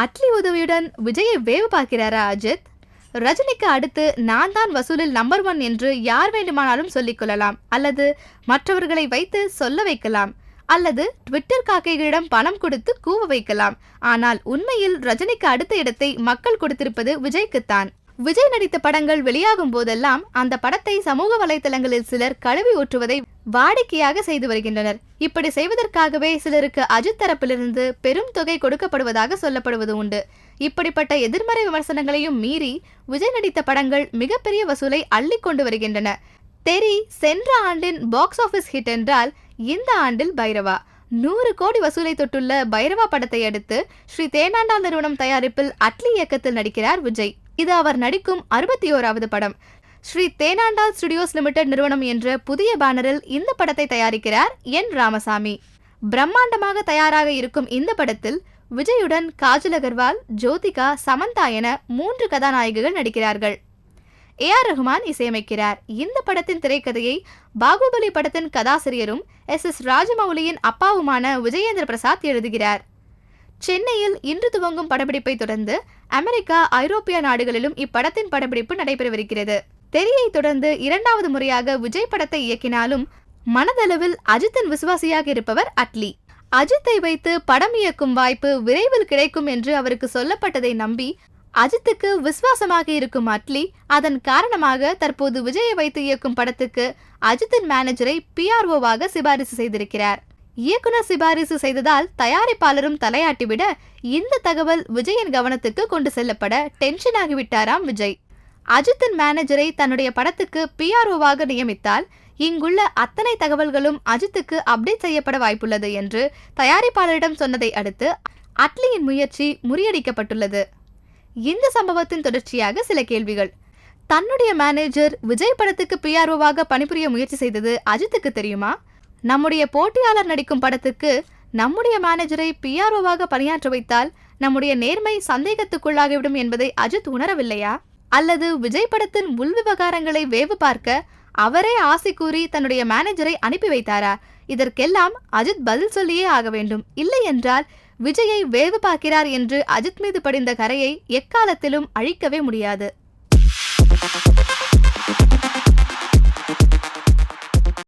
அட்லி உதவியுடன் விஜயை வேவு பார்க்கிறாரா அஜித்? ரஜினிக்கு அடுத்து நான் தான் வசூலில் நம்பர் ஒன் என்று யார் வேண்டுமானாலும் சொல்லிக் கொள்ளலாம். அல்லது மற்றவர்களை வைத்து சொல்ல வைக்கலாம். அல்லது ட்விட்டர் காக்கைகளிடம் பணம் கொடுத்து கூவ வைக்கலாம். ஆனால் உண்மையில் ரஜினிக்கு அடுத்த இடத்தை மக்கள் கொடுத்திருப்பது விஜய்க்குத்தான். விஜய் நடித்த படங்கள் வெளியாகும் போதெல்லாம் அந்த படத்தை சமூக வலைதளங்களில் சிலர் கழுவி ஊற்றுவதை வாடிக்கையாக செய்து வருகின்றனர். இப்படி செய்வதற்காகவே சிலருக்கு அஜித் தரப்பிலிருந்து பெரும் தொகை கொடுக்கப்படுவதாக சொல்லப்படுவது உண்டு. இப்படிப்பட்ட எதிர்மறை விமர்சனங்களையும் மீறி விஜய் நடித்த படங்கள் மிகப்பெரிய வசூலை அள்ளி கொண்டு வருகின்றன. தெரி சென்ற ஆண்டின் பாக்ஸ் ஆபீஸ் ஹிட் என்றால் இந்த ஆண்டில் பைரவா. நூறு கோடி வசூலை தொட்டுள்ள பைரவா படத்தை அடுத்து ஸ்ரீ தேனாண்டா நிறுவனம் தயாரிப்பில் அட்லி இயக்கத்தில் நடிக்கிறார் விஜய். இது அவர் நடிக்கும் அறுபத்தி ஓராவது படம். ஸ்ரீ தேனாண்டால் ஸ்டுடியோஸ் லிமிடெட் நிறுவனம் என்ற புதிய பேனரில் இந்த படத்தை தயாரிக்கிறார் என் ராமசாமி. பிரம்மாண்டமாக தயாராக இருக்கும் இந்த படத்தில் விஜயுடன் காஜல் அகர்வால் ஜோதிகா சமந்தா என மூன்று கதாநாயகிகள் நடிக்கிறார்கள். A R Rahman இசையமைக்கிறார். இந்த படத்தின் திரைக்கதையை பாகுபலி படத்தின் கதாசிரியரும் எஸ் எஸ் ராஜமௌலியின் அப்பாவுமான விஜயேந்திர பிரசாத் எழுதுகிறார். சென்னையில் இன்று துவங்கும் படப்பிடிப்பை தொடர்ந்து அமெரிக்கா ஐரோப்பிய நாடுகளிலும் இப்படத்தின் படப்பிடிப்பு நடைபெறவிருக்கிறது. தெரியை தொடர்ந்து இரண்டாவது முறையாக விஜய் படத்தை இயக்கினாலும் மனதளவில் அஜித்தின் விசுவாசியாக இருப்பவர் அட்லி. அஜித்தை வைத்து படம் இயக்கும் வாய்ப்பு விரைவில் கிடைக்கும் என்று அவருக்கு சொல்லப்பட்டதை நம்பி அஜித்துக்கு விசுவாசமாக இருக்கும் அட்லி அதன் காரணமாக தற்போது விஜயை வைத்து இயக்கும் படத்துக்கு அஜித்தின் மேனேஜரை பிஆர்ஓவாக சிபாரிசு செய்திருக்கிறார். இயக்குனர் சிபாரிசு செய்ததால் தயாரிப்பாளரும் தலையாட்டிவிட இந்த தகவல் விஜயின் கவனத்துக்கு கொண்டு செல்லப்பட டென்ஷன் ஆகிவிட்டாராம் விஜய். அஜித்தின் மேனேஜரை தன்னுடைய படத்துக்கு பிஆர்ஓவாக நியமித்தால் இங்குள்ள அத்தனை தகவல்களும் அஜித்துக்கு அப்டேட் செய்யப்பட வாய்ப்புள்ளது என்று தயாரிப்பாளரிடம் சொன்னதை அடுத்து அட்லியின் முயற்சி முறியடிக்கப்பட்டுள்ளது. இந்த சம்பவத்தின் தொடர்ச்சியாக சில கேள்விகள். தன்னுடைய மேனேஜர் விஜய் படத்துக்கு பிஆர்ஓவாக பணிபுரிய முயற்சி செய்தது அஜித்துக்கு தெரியுமா? நம்முடைய போட்டியாளர் நடிக்கும் படத்துக்கு நம்முடைய மேனேஜரை பிஆர்ஓவாக பணியாற்ற வைத்தால் நம்முடைய நேர்மை சந்தேகத்துக்குள்ளாகிவிடும் என்பதை அஜித் உணரவில்லையா? அல்லது விஜய் படத்தின் உள் விவகாரங்களை வேவு பார்க்க அவரே ஆசை கூறி தன்னுடைய மேனேஜரை அனுப்பி வைத்தாரா? இதற்கெல்லாம் அஜித் பதில் சொல்லியே ஆக வேண்டும். இல்லை என்றால் விஜயை வேவு பார்க்கிறார் என்று அஜித் மீது படிந்த கரையை எக்காலத்திலும் அழிக்கவே முடியாது.